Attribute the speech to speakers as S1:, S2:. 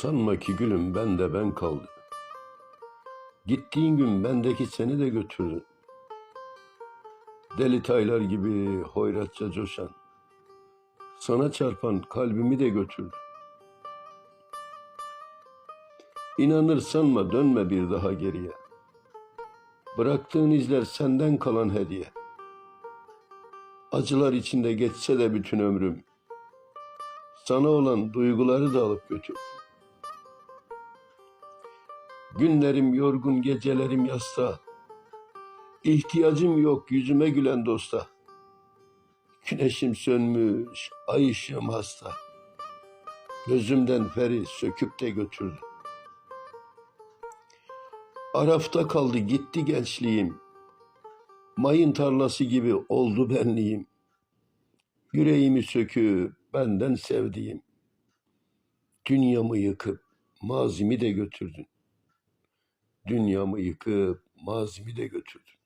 S1: Sanma ki gülüm ben de ben kaldı. Gittiğin gün bendeki seni de götürdün. Deli taylar gibi hoyratça coşan. Sana çarpan kalbimi de götürdü. İnanır sanma dönme bir daha geriye. Bıraktığın izler senden kalan hediye. Acılar içinde geçse de bütün ömrüm. Sana olan duyguları da alıp götür. Günlerim yorgun, gecelerim yasta. İhtiyacım yok yüzüme gülen dosta. Güneşim sönmüş, ay ışığım hasta. Gözümden feri söküp de götürdü. Arafta kaldı gitti gençliğim. Mayın tarlası gibi oldu benliğim. Yüreğimi söküp benden sevdiğim. Dünyamı yıkıp mazimi de götürdün. Dünyamı yıkıp mazimi de götürdün.